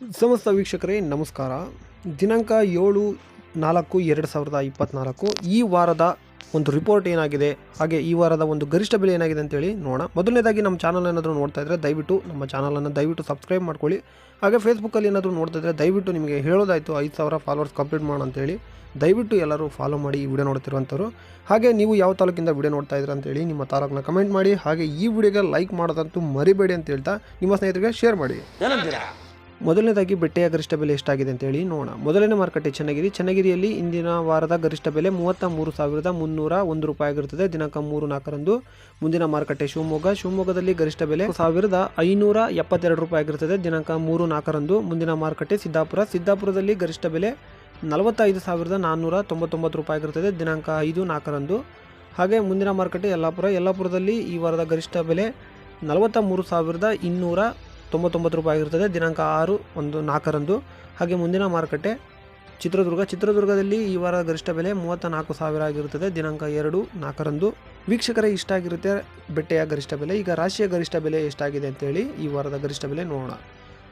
ಸಮಸ್ತ ವೀಕ್ಷಕರೇ, ನಮಸ್ಕಾರ. ದಿನಾಂಕ ಏಳು ನಾಲ್ಕು ಎರಡು ಸಾವಿರದ ಇಪ್ಪತ್ತ್ನಾಲ್ಕು ಈ ವಾರದ ಒಂದು ರಿಪೋರ್ಟ್ ಏನಾಗಿದೆ, ಹಾಗೆ ಈ ವಾರದ ಒಂದು ಗರಿಷ್ಠ ಬೆಲೆ ಏನಾಗಿದೆ ಅಂತೇಳಿ ನೋಡೋಣ. ಮೊದಲನೇದಾಗಿ ನಮ್ಮ ಚಾನಲ್ ಏನಾದರೂ ನೋಡ್ತಾ ಇದ್ದರೆ ದಯವಿಟ್ಟು ನಮ್ಮ ಚಾನಲನ್ನು ದಯವಿಟ್ಟು ಸಬ್ಸ್ಕ್ರೈಬ್ ಮಾಡ್ಕೊಳ್ಳಿ. ಹಾಗೆ ಫೇಸ್ಬುಕ್ಕಲ್ಲಿ ಏನಾದರೂ ನೋಡ್ತಾ ಇದ್ದರೆ ದಯವಿಟ್ಟು ನಿಮಗೆ ಹೇಳೋದಾಯಿತು, ಐದು ಸಾವಿರ ಫಾಲೋವರ್ಸ್ ಕಂಪ್ಲೀಟ್ ಮಾಡೋಣ ಅಂತೇಳಿ. ದಯವಿಟ್ಟು ಎಲ್ಲರೂ ಫಾಲೋ ಮಾಡಿ ಈ ವಿಡಿಯೋ ನೋಡ್ತಿರುವಂಥವ್ರು. ಹಾಗೆ ನೀವು ಯಾವ ತಾಲೂಕಿಂದ ವಿಡಿಯೋ ನೋಡ್ತಾ ಇದ್ದೀರಾ ಅಂತೇಳಿ ನಿಮ್ಮ ತಾಲೂಕನ್ನ ಕಮೆಂಟ್ ಮಾಡಿ. ಹಾಗೆ ಈ ವಿಡಿಯೋಗೆ ಲೈಕ್ ಮಾಡೋದಂತೂ ಮರಿಬೇಡಿ ಅಂತ ಹೇಳ್ತಾ ನಿಮ್ಮ ಸ್ನೇಹಿತರಿಗೆ ಶೇರ್ ಮಾಡಿ. ಮೊದಲನೇದಾಗಿ ಬೆಟ್ಟೆಯ ಗರಿಷ್ಠ ಬೆಲೆ ಎಷ್ಟಾಗಿದೆ ಅಂತೇಳಿ ನೋಡೋಣ. ಮೊದಲನೇ ಮಾರುಕಟ್ಟೆ ಚನ್ನಗಿರಿ ಚನ್ನಗಿರಿಯಲ್ಲಿ ಇಂದಿನ ವಾರದ ಗರಿಷ್ಠ ಬೆಲೆ ಮೂವತ್ತ ಮೂರು ಸಾವಿರದ ಮುನ್ನೂರ ಒಂದು ರೂಪಾಯಿ ಆಗಿರುತ್ತದೆ. ದಿನಾಂಕ ಮೂರು ನಾಲ್ಕರಂದು ಮುಂದಿನ ಮಾರುಕಟ್ಟೆ ಶಿವಮೊಗ್ಗ. ಶಿವಮೊಗ್ಗದಲ್ಲಿ ಗರಿಷ್ಠ ಬೆಲೆ ಸಾವಿರದ ಐನೂರ ಎಪ್ಪತ್ತೆರಡು ರೂಪಾಯಿ ಆಗಿರುತ್ತದೆ. ದಿನಾಂಕ ಮೂರು ನಾಲ್ಕರಂದು ಮುಂದಿನ ಮಾರುಕಟ್ಟೆ ಸಿದ್ದಾಪುರ. ಸಿದ್ದಾಪುರದಲ್ಲಿ ಗರಿಷ್ಠ ಬೆಲೆ ನಲವತ್ತೈದು ಸಾವಿರದ ನಾನ್ನೂರ ತೊಂಬತ್ತೊಂಬತ್ತು ರೂಪಾಯಿ ಆಗಿರುತ್ತದೆ. ದಿನಾಂಕ ಐದು ನಾಲ್ಕರಂದು ಹಾಗೆ ಮುಂದಿನ ಮಾರುಕಟ್ಟೆ ಯಲ್ಲಾಪುರ. ಯಲ್ಲಾಪುರದಲ್ಲಿ ಈ ವಾರದ ಗರಿಷ್ಠ ಬೆಲೆ ನಲವತ್ತ ಮೂರು ಸಾವಿರದ ಇನ್ನೂರ ತೊಂಬತ್ತೊಂಬತ್ತು ರೂಪಾಯಿ ಆಗಿರುತ್ತದೆ ದಿನಾಂಕ ಆರು ಒಂದು ನಾಲ್ಕರಂದು. ಹಾಗೆ ಮುಂದಿನ ಮಾರುಕಟ್ಟೆ ಚಿತ್ರದುರ್ಗ. ಚಿತ್ರದುರ್ಗದಲ್ಲಿ ಈ ವಾರ ಗರಿಷ್ಠ ಬೆಲೆ ಮೂವತ್ತ ನಾಲ್ಕು ಸಾವಿರ ಆಗಿರುತ್ತದೆ. ದಿನಾಂಕ ಎರಡು ನಾಲ್ಕರಂದು. ವೀಕ್ಷಕರೇ ಇಷ್ಟ ಆಗಿರುತ್ತೆ ಬೆಟ್ಟೆಯ ಗರಿಷ್ಠ ಬೆಲೆ. ಈಗ ರಾಶಿಯ ಗರಿಷ್ಠ ಬೆಲೆ ಎಷ್ಟಾಗಿದೆ ಅಂತೇಳಿ ಈ ವಾರದ ಗರಿಷ್ಠ ಬೆಲೆ ನೋಡೋಣ.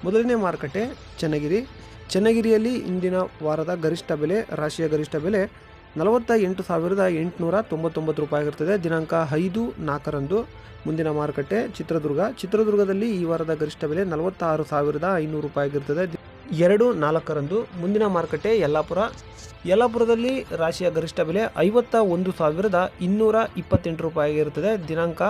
ಮೊದಲನೇ ಮಾರುಕಟ್ಟೆ ಚನ್ನಗಿರಿ. ಚನ್ನಗಿರಿಯಲ್ಲಿ ಇಂದಿನ ವಾರದ ಗರಿಷ್ಠ ಬೆಲೆ, ರಾಶಿಯ ಗರಿಷ್ಠ ಬೆಲೆ ನಲವತ್ತ ಎಂಟು ಸಾವಿರದ ಎಂಟುನೂರ ತೊಂಬತ್ತೊಂಬತ್ತು ರೂಪಾಯಿ ಆಗಿರ್ತದೆ. ದಿನಾಂಕ ಐದು ನಾಲ್ಕರಂದು. ಮುಂದಿನ ಮಾರುಕಟ್ಟೆ ಚಿತ್ರದುರ್ಗ. ಚಿತ್ರದುರ್ಗದಲ್ಲಿ ಈ ವಾರದ ಗರಿಷ್ಠ ಬೆಲೆ ನಲವತ್ತಾರು ಸಾವಿರದ ಐನೂರು ರೂಪಾಯಿ ಆಗಿರ್ತದೆ. ಎರಡು ನಾಲ್ಕರಂದು. ಮುಂದಿನ ಮಾರುಕಟ್ಟೆ ಯಲ್ಲಾಪುರ. ಯಲ್ಲಾಪುರದಲ್ಲಿ ರಾಶಿಯ ಗರಿಷ್ಠ ಬೆಲೆ ಐವತ್ತ ಒಂದು ಸಾವಿರದ ಇನ್ನೂರ ಇಪ್ಪತ್ತೆಂಟು ರೂಪಾಯಿ ಆಗಿರುತ್ತದೆ ದಿನಾಂಕ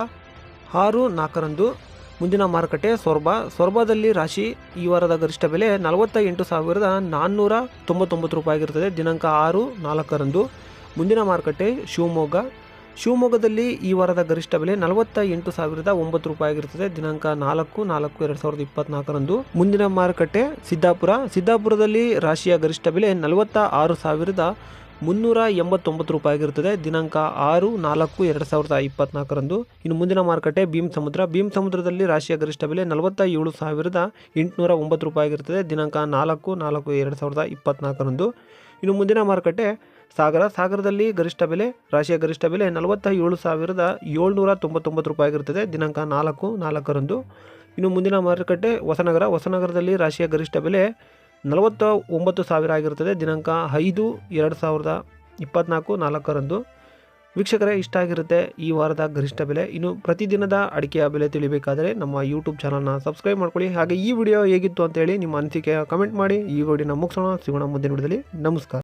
ಆರು ನಾಲ್ಕರಂದು. ಮುಂದಿನ ಮಾರುಕಟ್ಟೆ ಸೊರಬ. ಸೊರಬದಲ್ಲಿ ರಾಶಿ ಈ ವಾರದ ಗರಿಷ್ಠ ಬೆಲೆ ನಲವತ್ತ ಎಂಟು ಸಾವಿರದ ನಾನ್ನೂರ ತೊಂಬತ್ತೊಂಬತ್ತು ರೂಪಾಯಿ ಆಗಿರುತ್ತದೆ. ದಿನಾಂಕ ಆರು, ನಾಲ್ಕರಂದು. ಮುಂದಿನ ಮಾರುಕಟ್ಟೆ ಶಿವಮೊಗ್ಗ. ಶಿವಮೊಗ್ಗದಲ್ಲಿ ಈ ವಾರದ ಗರಿಷ್ಠ ಬೆಲೆ ನಲವತ್ತ ಎಂಟು ಸಾವಿರದ ಒಂಬತ್ತು ರೂಪಾಯಿ ಆಗಿರುತ್ತದೆ. ದಿನಾಂಕ ನಾಲ್ಕು ನಾಲ್ಕು, ಎರಡು ಸಾವಿರದ ಇಪ್ಪತ್ನಾಲ್ಕರಂದು. ಮುಂದಿನ ಮಾರುಕಟ್ಟೆ ಸಿದ್ದಾಪುರ. ಸಿದ್ದಾಪುರದಲ್ಲಿ ರಾಶಿಯ ಗರಿಷ್ಠ ಬೆಲೆ ನಲವತ್ತ ಆರು ಸಾವಿರದ ಮುನ್ನೂರ ಎಂಬತ್ತೊಂಬತ್ತು ರೂಪಾಯಿ ಆಗಿರುತ್ತದೆ ದಿನಾಂಕ ಆರು ನಾಲ್ಕು ಎರಡು ಸಾವಿರದ ಇಪ್ಪತ್ನಾಲ್ಕರಂದು. ಇನ್ನು ಮುಂದಿನ ಮಾರುಕಟ್ಟೆ ಭೀಮ್ ಸಮುದ್ರ. ಭೀಮ್ ಸಮುದ್ರದಲ್ಲಿ ರಾಶಿಯ ಗರಿಷ್ಠ ಬೆಲೆ ನಲವತ್ತ ಏಳು ಸಾವಿರದ ಎಂಟುನೂರ ಒಂಬತ್ತು ರೂಪಾಯಿ ಆಗಿರುತ್ತದೆ ದಿನಾಂಕ ನಾಲ್ಕು ನಾಲ್ಕು ಎರಡು ಸಾವಿರದ ಇಪ್ಪತ್ನಾಲ್ಕರಂದು. ಇನ್ನು ಮುಂದಿನ ಮಾರುಕಟ್ಟೆ ಸಾಗರ. ಸಾಗರದಲ್ಲಿ ಗರಿಷ್ಠ ಬೆಲೆ, ರಾಶಿಯ ಗರಿಷ್ಠ ಬೆಲೆ ನಲವತ್ತ ಏಳು ಸಾವಿರದ ಏಳ್ನೂರ ತೊಂಬತ್ತೊಂಬತ್ತು ರೂಪಾಯಿ ಆಗಿರುತ್ತದೆ ದಿನಾಂಕ ನಾಲ್ಕು ನಾಲ್ಕರಂದು. ಇನ್ನು ಮುಂದಿನ ಮಾರುಕಟ್ಟೆ ಹೊಸನಗರ. ಹೊಸನಗರದಲ್ಲಿ ರಾಶಿಯ ಗರಿಷ್ಠ ಬೆಲೆ ನಲವತ್ತ ಒಂಬತ್ತು ಸಾವಿರ ಆಗಿರುತ್ತದೆ. ದಿನಾಂಕ ಐದು ಎರಡು ಸಾವಿರದ ಇಪ್ಪತ್ನಾಲ್ಕು ನಾಲ್ಕರಂದು. ವೀಕ್ಷಕರೇ, ಇಷ್ಟ ಆಗಿರುತ್ತೆ ಈ ವಾರದ ಗರಿಷ್ಠ ಬೆಲೆ. ಇನ್ನು ಪ್ರತಿದಿನದ ಅಡಿಕೆಯ ಬೆಲೆ ತಿಳಿಬೇಕಾದರೆ ನಮ್ಮ ಯೂಟ್ಯೂಬ್ ಚಾನಲ್ನ ಸಬ್ಸ್ಕ್ರೈಬ್ ಮಾಡ್ಕೊಳ್ಳಿ. ಹಾಗೆ ಈ ವಿಡಿಯೋ ಹೇಗಿತ್ತು ಅಂತೇಳಿ ನಿಮ್ಮ ಅನಿಸಿಕೆ ಕಮೆಂಟ್ ಮಾಡಿ. ಈ ವಿಡಿಯೋನ ಮುಗಿಸೋಣ. ಸಿಗೋಣ ಮುಂದಿನ ವಿಡಿಯೋದಲ್ಲಿ. ನಮಸ್ಕಾರ.